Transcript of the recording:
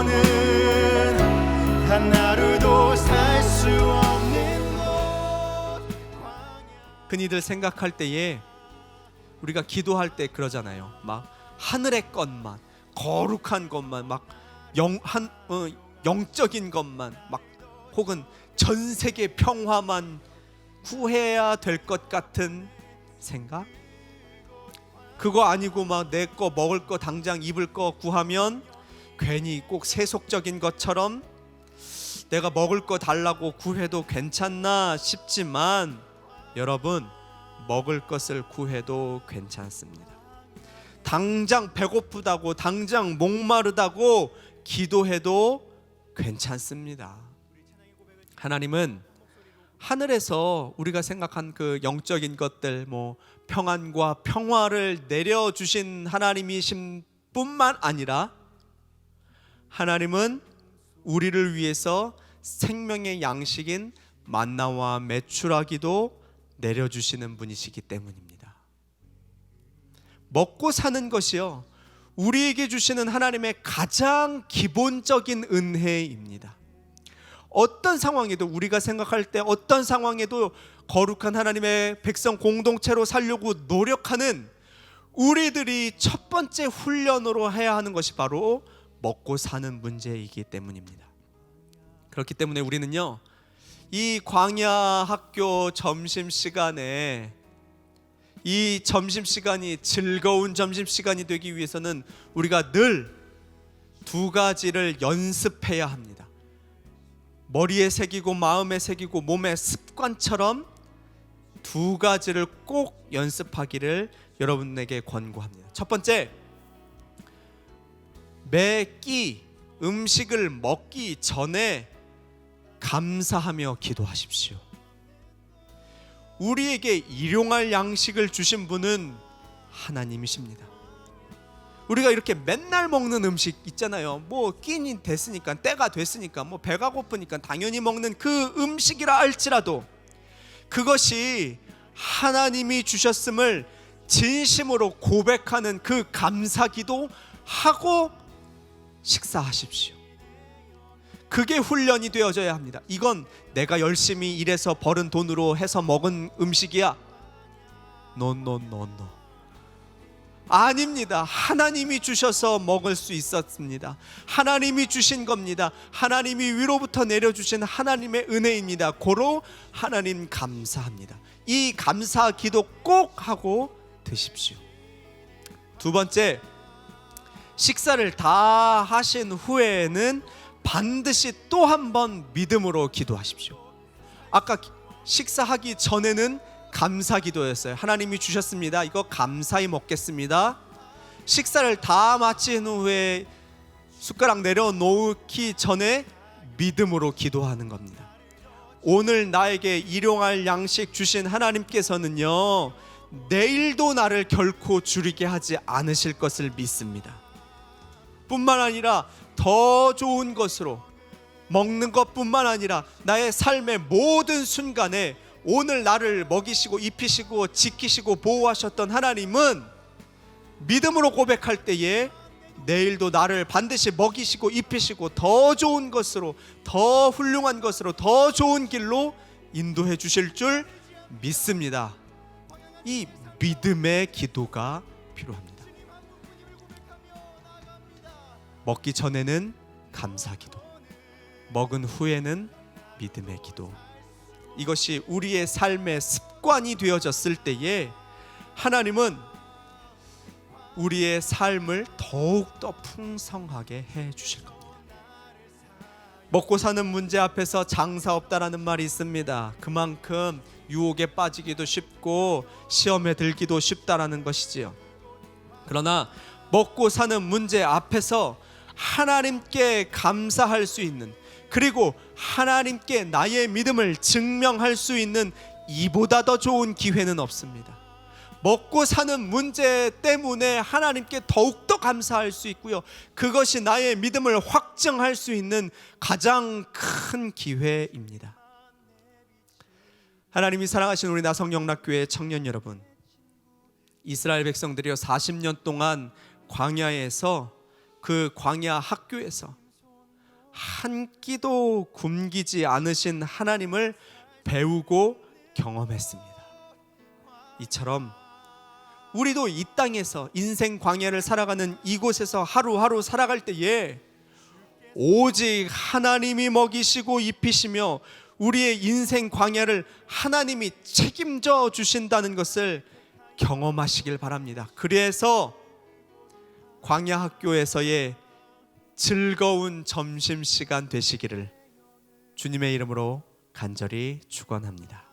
놓고는 단 하루도 살 수 없는 곳 흔히들 생각할 때에 우리가 기도할 때 그러잖아요. 막 하늘의 것만 거룩한 것만 막 영한 어, 영적인 것만 막 혹은 전 세계 평화만 구해야 될 것 같은 생각? 그거 아니고 막 내 거 먹을 거 당장 입을 거 구하면 괜히 꼭 세속적인 것처럼 내가 먹을 거 달라고 구해도 괜찮나 싶지만 여러분 먹을 것을 구해도 괜찮습니다. 당장 배고프다고 당장 목마르다고 기도해도 괜찮습니다. 하나님은 하늘에서 우리가 생각한 그 영적인 것들 뭐 평안과 평화를 내려 주신 하나님이신 뿐만 아니라 하나님은 우리를 위해서 생명의 양식인 만나와 메추라기도 내려주시는 분이시기 때문입니다. 먹고 사는 것이요. 우리에게 주시는 하나님의 가장 기본적인 은혜입니다. 어떤 상황에도 우리가 생각할 때 어떤 상황에도 거룩한 하나님의 백성 공동체로 살려고 노력하는 우리들이 첫 번째 훈련으로 해야 하는 것이 바로 먹고 사는 문제이기 때문입니다. 그렇기 때문에 우리는요. 이 광야 학교 점심 시간에 이 점심 시간이 즐거운 점심 시간이 되기 위해서는 우리가 늘 두 가지를 연습해야 합니다. 머리에 새기고 마음에 새기고 몸의 습관처럼 두 가지를 꼭 연습하기를 여러분에게 권고합니다. 첫 번째, 매 끼 음식을 먹기 전에 감사하며 기도하십시오. 우리에게 일용할 양식을 주신 분은 하나님이십니다. 우리가 이렇게 맨날 먹는 음식 있잖아요. 뭐 끼니 됐으니까 때가 됐으니까 뭐 배가 고프니까 당연히 먹는 그 음식이라 할지라도 그것이 하나님이 주셨음을 진심으로 고백하는 그 감사기도 하고 식사하십시오. 그게 훈련이 되어져야 합니다. 이건 내가 열심히 일해서 벌은 돈으로 해서 먹은 음식이야. 노노노노. 아닙니다. 하나님이 주셔서 먹을 수 있었습니다. 하나님이 주신 겁니다. 하나님이 위로부터 내려주신 하나님의 은혜입니다. 고로 하나님 감사합니다. 이 감사 기도 꼭 하고 드십시오. 두 번째, 식사를 다 하신 후에는 반드시 또 한 번 믿음으로 기도하십시오. 아까 기- 식사하기 전에는 감사 기도였어요. 하나님이 주셨습니다. 이거 감사히 먹겠습니다. 식사를 다 마친 후에 숟가락 내려놓기 전에 믿음으로 기도하는 겁니다. 오늘 나에게 일용할 양식 주신 하나님께서는요, 내일도 나를 결코 줄이게 하지 않으실 것을 믿습니다. 뿐만 아니라 더 좋은 것으로 먹는 것뿐만 아니라 나의 삶의 모든 순간에 오늘 나를 먹이시고 입히시고 지키시고 보호하셨던 하나님은 믿음으로 고백할 때에 내일도 나를 반드시 먹이시고 입히시고 더 좋은 것으로 더 훌륭한 것으로 더 좋은 길로 인도해 주실 줄 믿습니다. 이 믿음의 기도가 필요합니다. 먹기 전에는 감사 기도, 먹은 후에는 믿음의 기도. 이것이 우리의 삶의 습관이 되어졌을 때에 하나님은 우리의 삶을 더욱더 풍성하게 해 주실 겁니다. 먹고 사는 문제 앞에서 장사 없다라는 말이 있습니다. 그만큼 유혹에 빠지기도 쉽고 시험에 들기도 쉽다라는 것이지요. 그러나 먹고 사는 문제 앞에서 하나님께 감사할 수 있는 그리고 하나님께 나의 믿음을 증명할 수 있는 이보다 더 좋은 기회는 없습니다. 먹고 사는 문제 때문에 하나님께 더욱더 감사할 수 있고요. 그것이 나의 믿음을 확증할 수 있는 가장 큰 기회입니다. 하나님이 사랑하신 우리 나성영락교회 청년 여러분, 이스라엘 백성들이요 40년 동안 광야에서 그 광야 학교에서 한 끼도 굶기지 않으신 하나님을 배우고 경험했습니다. 이처럼 우리도 이 땅에서 인생 광야를 살아가는 이곳에서 하루하루 살아갈 때에 오직 하나님이 먹이시고 입히시며 우리의 인생 광야를 하나님이 책임져 주신다는 것을 경험하시길 바랍니다. 그래서 광야 학교에서의 즐거운 점심 시간 되시기를 주님의 이름으로 간절히 축원합니다.